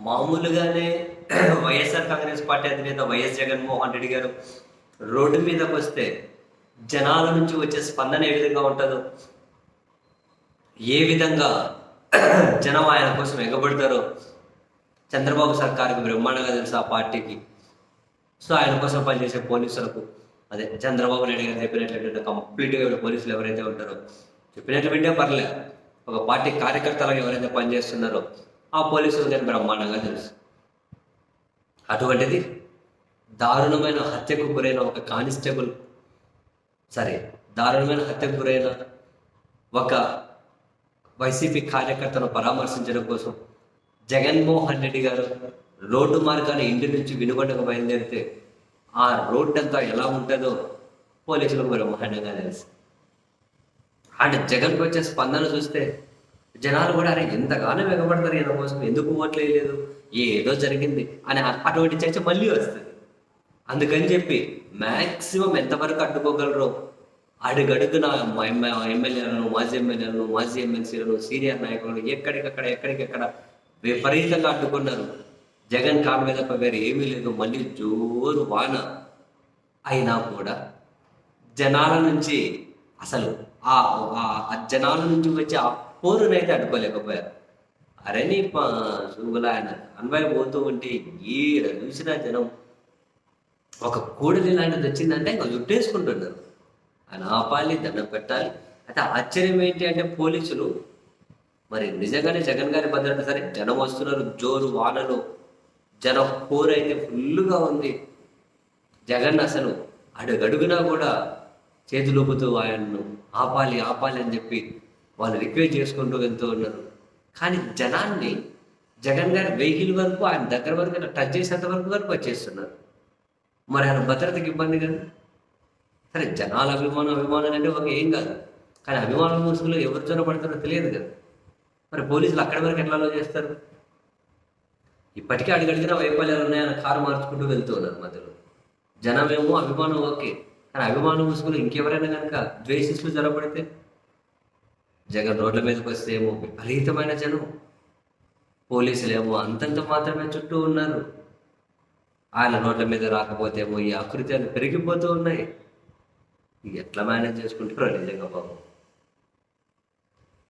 మామూలుగానే వైఎస్ఆర్ కాంగ్రెస్ పార్టీ అధినేత వైఎస్ జగన్మోహన్ రెడ్డి గారు రోడ్డు మీదకి వస్తే జనాల నుంచి వచ్చే స్పందన ఏ విధంగా ఉంటుందో ఏ విధంగా జనం ఆయన కోసం ఎగబడతారో చంద్రబాబు సర్కారుకి బ్రహ్మాండంగా తెలుసు ఆ పార్టీకి. సో ఆయన కోసం పనిచేసే పోలీసులకు అదే చంద్రబాబు నాయుడు గారు చెప్పినట్లయితే కంప్లీట్గా పోలీసులు ఎవరైతే ఉంటారో చెప్పినట్టు వింటే పర్లేదు ఒక పార్టీ కార్యకర్తలకు ఎవరైతే పనిచేస్తున్నారో ఆ పోలీసులు కానీ బ్రహ్మాండంగా తెలుసు. అటువంటిది దారుణమైన హత్యకు గురైన ఒక కానిస్టేబుల్ సరే దారుణమైన హత్యకు గురైన ఒక వైసీపీ కార్యకర్తను పరామర్శించడం కోసం జగన్మోహన్ రెడ్డి గారు రోడ్డు మార్గాన్ని ఇంటి నుంచి వినుగొండకు బయలుదేరితే ఆ రోడ్డు అంతా ఎలా ఉంటుందో పోలీసులకు బ్రహ్మాండంగా తెలుసు. అంటే జగన్కి వచ్చే స్పందన చూస్తే జనాలు కూడా అరే ఎంతగానో వెగబడతారు ఈయన కోసం ఎందుకు ఓట్లు వేయలేదు ఏదో జరిగింది అని అటువంటి చర్చ మళ్ళీ వస్తుంది. అందుకని చెప్పి మ్యాక్సిమం ఎంతవరకు అడ్డుకోగలరు అడుగడుగున మా ఎమ్మెల్యేలను మాజీ ఎమ్మెల్యేలను మాజీ ఎమ్మెల్సీలను సీనియర్ నాయకులను ఎక్కడికక్కడ ఎక్కడికక్కడ విపరీతంగా అడ్డుకున్నారు. జగన్ కాళ్ళ మీద తప్ప వేరే ఏమీ లేదు మళ్ళీ జోరు వాన అయినా కూడా జనాల నుంచి అసలు ఆ ఆ- జనాల నుంచి వచ్చే ఆ పోరునైతే అడ్డుకోలేకపోయారు. అరే నీ సుగుల ఆయన అన్వయం పోతూ ఉంటే ఈడ చూసినా జనం ఒక కూడలి లాంటిది వచ్చిందంటే ఇంకా జుట్టేసుకుంటున్నారు. ఆయన ఆపాలి దండం పెట్టాలి. అయితే ఆశ్చర్యం ఏంటి అంటే పోలీసులు మరి నిజంగానే జగన్ గారి భద్రత సరే జనం వస్తున్నారు జోరు వానలు జనం కోరైతే ఫుల్గా ఉంది. జగన్ అసలు అడుగడుగునా కూడా చేతులూపుతూ ఆయన్ను ఆపాలి ఆపాలి అని చెప్పి వాళ్ళు రిక్వెస్ట్ చేసుకుంటూ వెళ్తూ ఉన్నారు. కానీ జనాన్ని జగన్ గారి వెహికల్ వరకు ఆయన దగ్గర వరకు టచ్ చేసేంత వరకు వరకు వచ్చేస్తున్నారు. మరి ఆయన భద్రతకి ఇబ్బంది కదా. సరే జనాల అభిమానం అభిమానం అంటే ఒక ఏం కాదు. కానీ అభిమానం ముసుగులో ఎవరు చొరబడతారో తెలియదు కదా. మరి పోలీసులు అక్కడి వరకు ఎట్లా చేస్తారు? ఇప్పటికే అడిగడిగిన వైఫల్యాలు ఉన్నాయని కారు మార్చుకుంటూ వెళ్తూ ఉన్నారు మధ్యలో. జనమేమో అభిమానం ఓకే. కానీ అభిమాన ముసుగులు ఇంకెవరైనా కనుక ద్వేషిస్తూ జరపడితే జగన్ రోడ్ల మీదకి వస్తే ఏమో విపరీతమైన జనం. పోలీసులేమో అంతంత మాత్రమే చుట్టూ ఉన్నారు. ఆయన రోడ్ల మీద రాకపోతే ఏమో ఈ ఆకృత్యాలు పెరిగిపోతూ ఉన్నాయి. ఎట్లా మేనేజ్ చేసుకుంటారో నిజంగా బాబు.